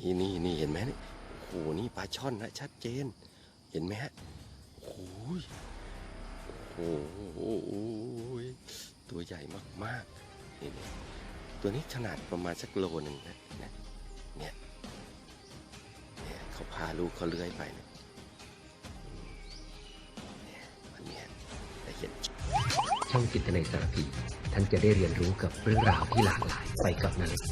นี่นี่นี่เห็นไหมนี่โอ้โหนี่ปลาช่อนนะชัดเจน เห็นไหมฮะโอ้ยโอ้โหตัวใหญ่มากๆนี่นี่ตัวนี้ขนาดประมาณสักโลหนึ่งนะนะเนี่ยเนี่ยเขาพาลูกเขาเลื้อยไปเนี่ยอืมเนี่ยมันเนี่ยได้เห็นช่องจิตในสารพีท่านจะได้เรียนรู้กับเรื่องราวที่หลากหลายไปกับนาเล็ก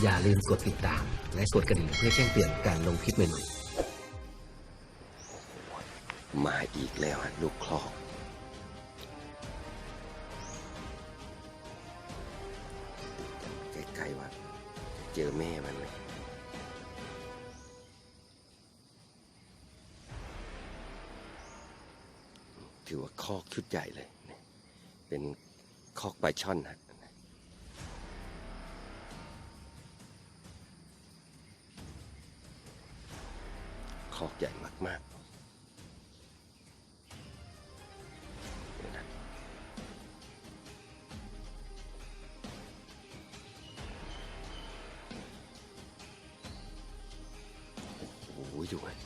อย่าลืมกดติดตาม และกดกระดิ่งเพื่อแจ้งเตือนการลงคลิปใหม่ๆ มาอีกแล้วลูกคลอก ใกล้ๆว่าเจอแม่มันไหมถือว่าคอกชุดใหญ่เลยเนี่ยเป็นคอกปลาช่อนฮะ อกใหญ่มากๆเดี๋ยวนะโอ้โหดูฮะ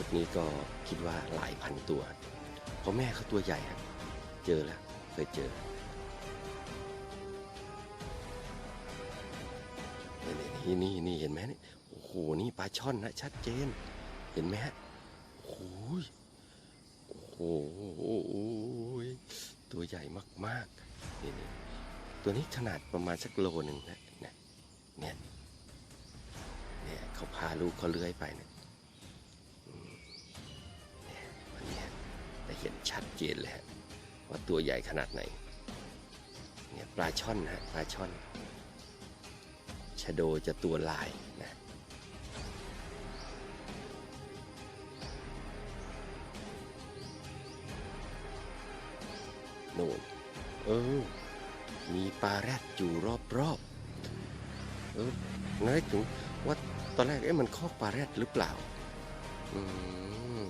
ชุดนี้ก็คิดว่าหลายพันตัว เพราะแม่เขาตัวใหญ่ฮะเจอแล้วเคยเจอนี่นี่นี่เห็นไหมนี่โอ้โหนี่ปลาช่อนนะชัดเจน เห็นไหมฮะโอ้โหยโอ้โหตัวใหญ่มากๆนี่นี่ตัวนี้ขนาดประมาณสักโลหนึ่งนะนะเนี่ยเนี่ยเขาพาลูกเขาเลื้อยไปเนี่ย ได้เห็นชัดเจนเลยฮะว่าตัวใหญ่ขนาดไหน เนี่ยปลาช่อนนะฮะปลาช่อนชะโดจะตัวลายนะโน่นเออ มีปลาแรดอยู่รอบๆ เออนั่นถึงว่าตอนแรกเอ๊ะมันคอกปลาแรดหรือเปล่า อืม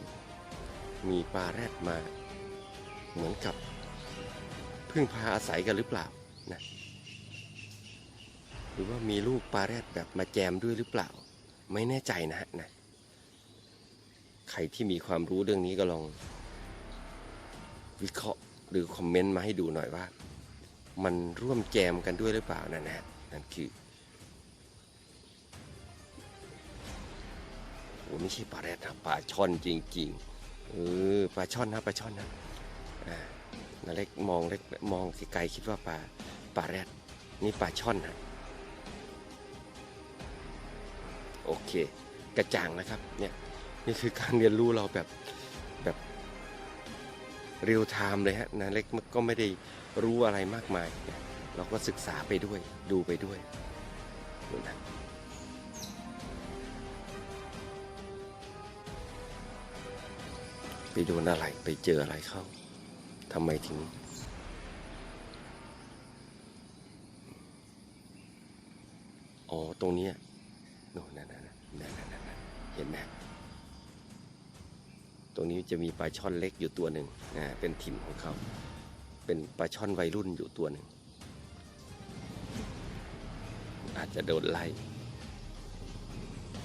มีปลาแรดมา เหมือนกับพึ่งพาอาศัยกันหรือเปล่านะหรือว่ามีลูกปลาแรดแบบมาแจมด้วยหรือเปล่า ไม่แน่ใจนะฮะนะใครที่มีความรู้เรื่องนี้ก็ลอง วิเคราะห์หรือคอมเมนต์มาให้ดูหน่อยว่า มันร่วมแจมกันด้วยหรือเปล่านั่นนะฮะนั่นคือโอ้ไม่ใช่ปลาแรดนะปลาช่อนจริง ๆ เออปลาช่อนนะปลาช่อนนะอ่านาเล็กมองเล็กมองไกลๆคิดว่าปลาปลาแรดนี่ปลาช่อนนะโอเค กระจ่างนะครับเนี่ยนี่คือการเรียนรู้เราแบบแบบเรียลไทม์เลยฮะนะเล็กมันก็ไม่ได้รู้อะไรมากมาย เราก็ศึกษาไปด้วยดูไปด้วยดูนะ โดนอะไรไปเจออะไรเข้าทำไมถึง อ๋อ ตรงนี้โน่นนั่นนั่นนั่นนั่นนั่นนั่นเห็นไหมตรงนี้จะมีปลาช่อนเล็กอยู่ตัวหนึ่งนะเป็นถิ่นของเขา เป็นปลาช่อนวัยรุ่นอยู่ตัวหนึ่ง อาจจะโดนไล่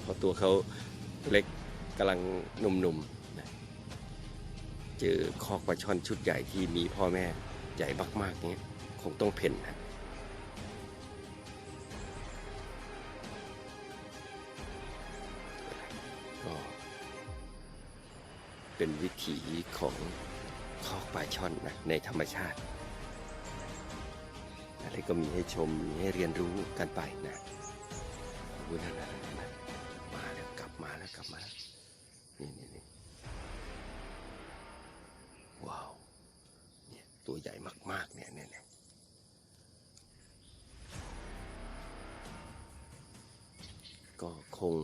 เพราะตัวเขาเล็กกำลังหนุ่มๆนะ เจอคอกปลาช่อนชุดใหญ่ที่มีพ่อแม่ใหญ่มากๆเนี้ยคงต้องเพ่นนะก็เป็นวิถีของคอกปลาช่อนนะในธรรมชาติอะไรก็มีให้ชมมีให้เรียนรู้กันไปนะโอ้โหนั่นนั่นนั่นนั่นมาแล้วกลับมาแล้วกลับมาแล้วนี่นี่นี่ว้าวเนี่ยตัว ใหญ่มากๆเนี่ยเนี่ยเนี่ยก็คง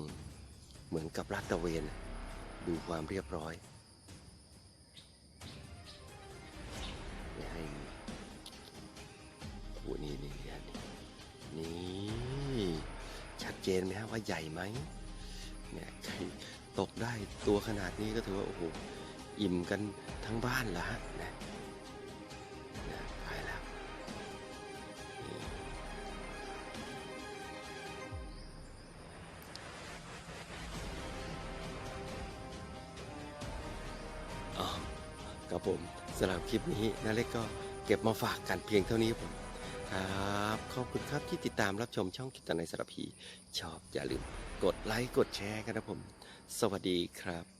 เหมือนกับลาดตะเวน ดูความเรียบร้อยไม่ให้โอ้นี่นี่นี่นี่ชัดเจนไหมฮะว่าใหญ่ไหมเนี่ยใครตกได้ตัวขนาดนี้ก็ถือว่า โอ้โห อิ่มกันทั้งบ้านละฮะนะ ครับผมสำหรับคลิปนี้นาเล็กก็เก็บมาฝากกันเพียงเท่านี้ครับผมครับขอบคุณครับที่ติดตามรับชมช่องกิตในสารพี ชอบอย่าลืมกดไลค์กดแชร์กันนะผม สวัสดีครับ